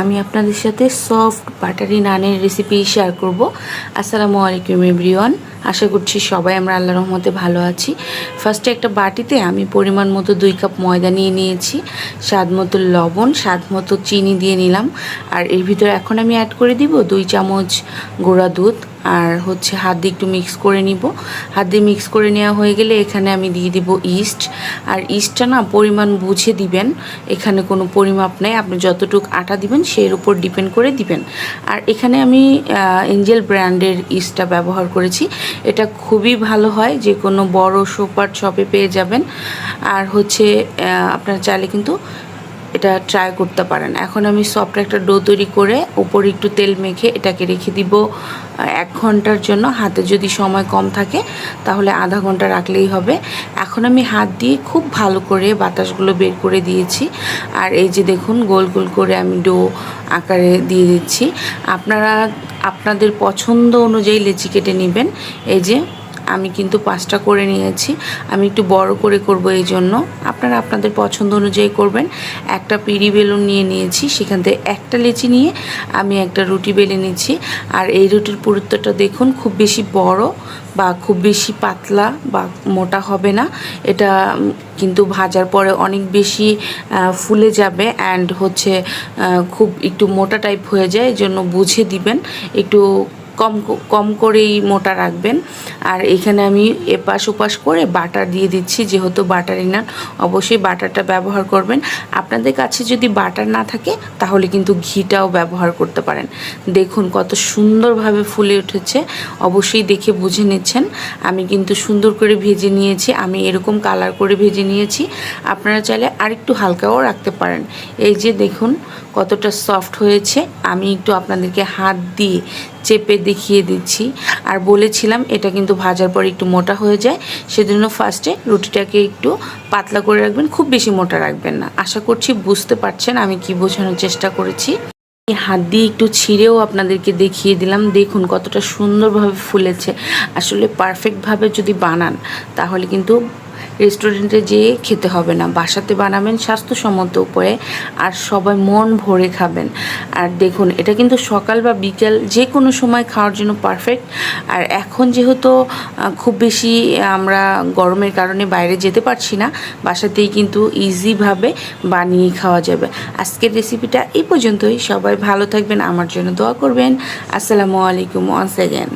আমি আপনাদের সাথে সফট বাটারি নানের রেসিপি শেয়ার করব। আসসালামু আলাইকুম এভরিওয়ান আশা করছি সবাই আমরা আল্লাহ রহমতে ভালো আছি। ফার্স্টে একটা বাটিতে আমি পরিমাণ মতো দুই কাপ ময়দা নিয়ে নিয়েছি। স্বাদ মতো লবণ, স্বাদ মতো চিনি দিয়ে নিলাম। আর এর ভিতরে এখন আমি অ্যাড করে দিব দুই চামচ গোড়া দুধ আর হচ্ছে হাত দিয়ে একটু মিক্স করে নিব। হাত দিয়ে মিক্স করে নেওয়া হয়ে গেলে এখানে আমি দিয়ে দিব ইস্ট আর ইস্টটা না পরিমাণ বুঝে দিবেন, এখানে কোনো পরিমাপ নেই। আপনি যতটুক আটা দিবেন সেই উপর ডিপেন্ড করে দিবেন। আর এখানে আমি এঞ্জেল ব্র্যান্ডের ইস্টটা ব্যবহার করেছি। এটা খুবই ভালো হয়, যে কোনো বড় সোপার শপে পেয়ে যাবেন। আর হচ্ছে আপনারা চাইলে কিন্তু এটা ট্রাই করতে পারেন। এখন আমি সফট একটা ডো তৈরি করে উপরে একটু তেল মেখে এটাকে রেখে দিব এক ঘণ্টার জন্য। হাতে যদি সময় কম থাকে, তাহলে আধা ঘণ্টা রাখলেই হবে। এখন আমি হাত দিয়ে খুব ভালো করে বাতাসগুলো বের করে দিয়েছি। আর এই যে দেখুন, গোল গোল করে আমি ডো আকারে দিয়ে দিচ্ছি। আপনারা, আপনাদের পছন্দ অনুযায়ী লেচি কেটে নেবেন। এই যে আমি কিন্তু পাঁচটা করে নিয়েছি। আমি একটু বড় করে করব এই জন্য আপনারা আপনাদের পছন্দ অনুযায়ী করবেন। একটা পিড়ি বেলুন নিয়ে নিয়েছি, সেখান থেকে একটা লেচি নিয়ে আমি একটা রুটি বেলে নিচ্ছি। আর এই রুটির পুরুত্বটা দেখুন, খুব বেশি বড় বা খুব বেশি পাতলা বা মোটা হবে না। এটা কিন্তু ভাজার পরে অনেক বেশি ফুলে যাবে অ্যান্ড হচ্ছে খুব একটু মোটা টাইপ হয়ে যায় এই জন্য বুঝে দিবেন। একটু কম কম করেই মোটা রাখবেন। আর এখানে আমি এপাশ ওপাশ করে বাটার দিয়ে দিচ্ছি, যেহেতু বাটারই না, অবশ্যই বাটারটা ব্যবহার করবেন। আপনাদের কাছে যদি বাটার না থাকে, তাহলে কিন্তু ঘিটাও ব্যবহার করতে পারেন। দেখুন কত সুন্দরভাবে ফুলে উঠেছে, অবশ্যই দেখে বুঝে নিচ্ছেন। আমি কিন্তু সুন্দর করে ভেজে নিয়েছি, আমি এরকম কালার করে ভেজে নিয়েছি। আপনারা চাইলে আরেকটু হালকাও রাখতে পারেন। এই যে দেখুন কতটা সফট হয়েছে, আমি একটু আপনাদেরকে হাত দিয়ে চেপে দেখিয়ে দিচ্ছি। আর বলেছিলাম এটা কিন্তু ভাজার পর একটু মোটা হয়ে যায়, সেজন্য ফার্স্টে রুটিটাকে একটু পাতলা করে রাখবেন, খুব বেশি মোটা রাখবেন না। আশা করছি বুঝতে পারছেন আমি কি বোঝানোর চেষ্টা করেছি। হাত দিয়ে একটু ছিঁড়েও আপনাদেরকে দেখিয়ে দিলাম, দেখুন কতটা সুন্দরভাবে ফুলেছে। আসলে পারফেক্টভাবে যদি বানান, তাহলে কিন্তু রেস্টুরেন্টে যেয়ে খেতে হবে না। বাসাতে বানাবেন স্বাস্থ্যসম্মত উপায়ে আর সবাই মন ভরে খাবেন। আর দেখুন, এটা কিন্তু সকাল বা বিকেল যে কোনো সময় খাওয়ার জন্য পারফেক্ট আর এখন যেহেতু খুব বেশি আমরা গরমের কারণে বাইরে যেতে পারছি না, বাসাতেই কিন্তু ইজিভাবে বানিয়ে খাওয়া যাবে। আজকের রেসিপিটা এই পর্যন্তই। সবাই ভালো থাকবেন, আমার জন্য দোয়া করবেন। আসসালামু আলাইকুম ওয়ান্স অ্যাগেন